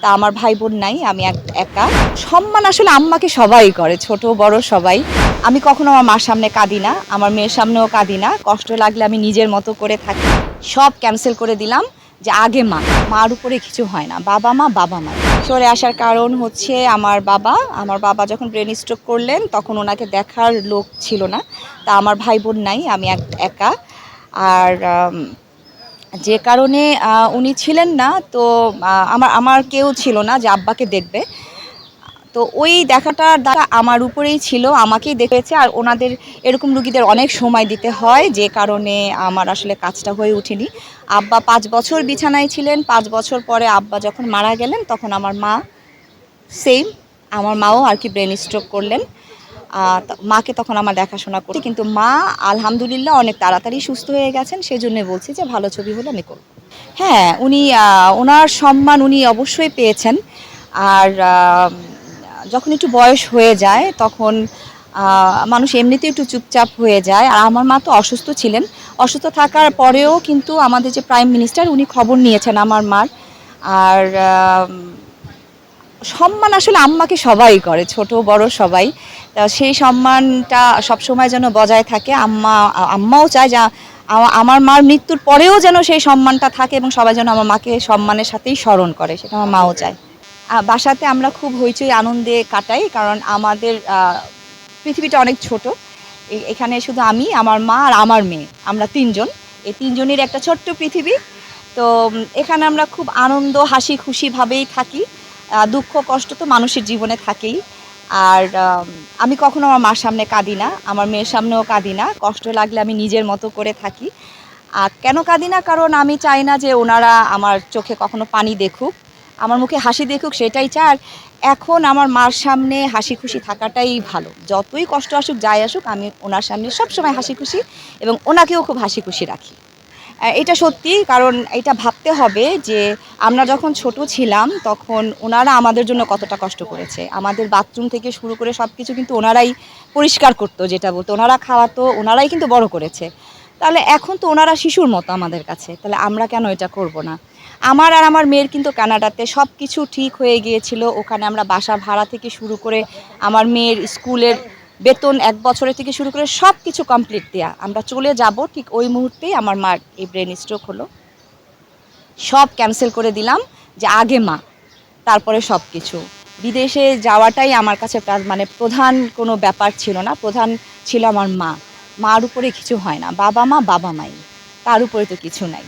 তা আমার ভাই বোন নাই, আমি এক- সম্মান আসলে আম্মাকে সবাই করে, ছোট, বড় সবাই। আমি কখনো আমার মার সামনে কাঁদি না, আমার মেয়ের সামনেও কাঁদি না। কষ্ট লাগলে আমি নিজের মতো করে থাকি। সব ক্যান্সেল করে দিলাম যে আগে মা, মার উপরে কিছু হয় না। বাবা মা বাবা মা। সরে আসার কারণ হচ্ছে আমার বাবা। আমার বাবা যখন ব্রেন স্ট্রোক করলেন, তখন ওনাকে দেখার লোক ছিল না। তা আমার ভাই বোন নাই, আমি এক- আর যে কারণে উনি ছিলেন না, তো আমার আমার কেউ ছিল না যে আব্বাকে দেখবে। তো ওই দেখাটার দ্বারা আমার উপরেই ছিল, আমাকেই দেখেছে, আর ওনাদের, এরকম রুগীদের অনেক সময় দিতে হয়, যে কারণে আমার আসলে কাজটা হয়ে ওঠেনি। আব্বা পাঁচ বছর বিছানায় ছিলেন, পাঁচ বছর পরে আব্বা যখন মারা গেলেন, তখন আমার মা সেম আমার মাও আর কি ব্রেন স্ট্রোক করলেন। মাকে তখন আমার দেখাশোনা করি কিন্তু মা আলহামদুলিল্লাহ অনেক তাড়াতাড়ি সুস্থ হয়ে গেছেন সেই জন্য বলছি যে ভালো ছবি হলে আমি করব। হ্যাঁ উনি ওনার সম্মান উনি অবশ্যই পেয়েছেন। আর যখন একটু বয়স হয়ে যায়, তখন মানুষ এমনিতে একটু চুপচাপ হয়ে যায়। আর আমার মা তো অসুস্থ ছিলেন। অসুস্থ থাকার পরেও কিন্তু আমাদের যে প্রাইম মিনিস্টার, উনি খবর নিয়েছেন আমার মার। আর সম্মান আসলে আম্মাকে সবাই করে, ছোট, বড় সবাই। তা সেই সম্মানটা সবসময় যেন বজায় থাকে। আম্মা, আম্মাও চায় যা আমার মার মৃত্যুর পরেও যেন সেই সম্মানটা থাকে এবং সবাই যেন আমার মাকে সম্মানের সাথেই স্মরণ করে, সেটা আমার মাও চায়। বাসাতে আমরা খুব হইচই আনন্দে কাটাই, কারণ আমাদের পৃথিবীটা অনেক ছোট। এখানে শুধু আমি, আমার মা আর আমার মেয়ে, আমরা তিনজন। এই তিনজনের একটা ছোট্ট পৃথিবী। তো এখানে আমরা খুব আনন্দ, হাসি খুশিভাবেই থাকি। দুঃখ, কষ্ট তো মানুষের জীবনে থাকেই। আর, আমি কখনো আমার মার সামনে কাঁদি না, আমার মেয়ের সামনেও কাঁদি না। কষ্ট লাগলে আমি নিজের মতো করে থাকি। আর কেন কাঁদি না? কারণ আমি চাই না যে ওনারা আমার চোখে কখনো পানি দেখুক, আমার মুখে হাসি দেখুক, সেটাই চাই। আর এখন আমার মার সামনে হাসি খুশি থাকাটাই ভালো। যতই কষ্ট আসুক, যাই আসুক, আমি ওনার সামনে সবসময় হাসি খুশি এবং ওনাকেও খুব হাসি খুশি রাখি। এটা সত্যি, কারণ এটা ভাবতে হবে যে আমরা যখন ছোট ছিলাম, তখন ওনারা আমাদের জন্য কতটা কষ্ট করেছে। আমাদের বাথরুম থেকে শুরু করে সব কিছু কিন্তু ওনারাই পরিষ্কার করতো, যেটা বলতো, ওনারা খাওয়াতো, ওনারাই কিন্তু বড় করেছে। তাহলে এখন তো ওনারা শিশুর মতো আমাদের কাছে, তাহলে আমরা কেন এটা করব না? আমার আর আমার মেয়ের কিন্তু কানাডাতে সব কিছু ঠিক হয়ে গিয়েছিল, ওখানে আমরা বাসা ভাড়া থেকে শুরু করে আমার মেয়ের স্কুলের বেতন এক বছরের থেকে শুরু করে সব কিছু কমপ্লিট দেয়া। আমরা চলে যাব ঠিক ওই মুহূর্তেই আমার মার এই ব্রেন স্ট্রোক হলো। সব ক্যান্সেল করে দিলাম যে আগে মা, তারপরে সব কিছু বিদেশে যাওয়াটাই আমার কাছে মানে প্রধান কোনো ব্যাপার ছিল না, প্রধান ছিল আমার মা। মার উপরে কিছু হয় না, বাবা মা, বাবা মাই। তার উপরে তো কিছু নাই।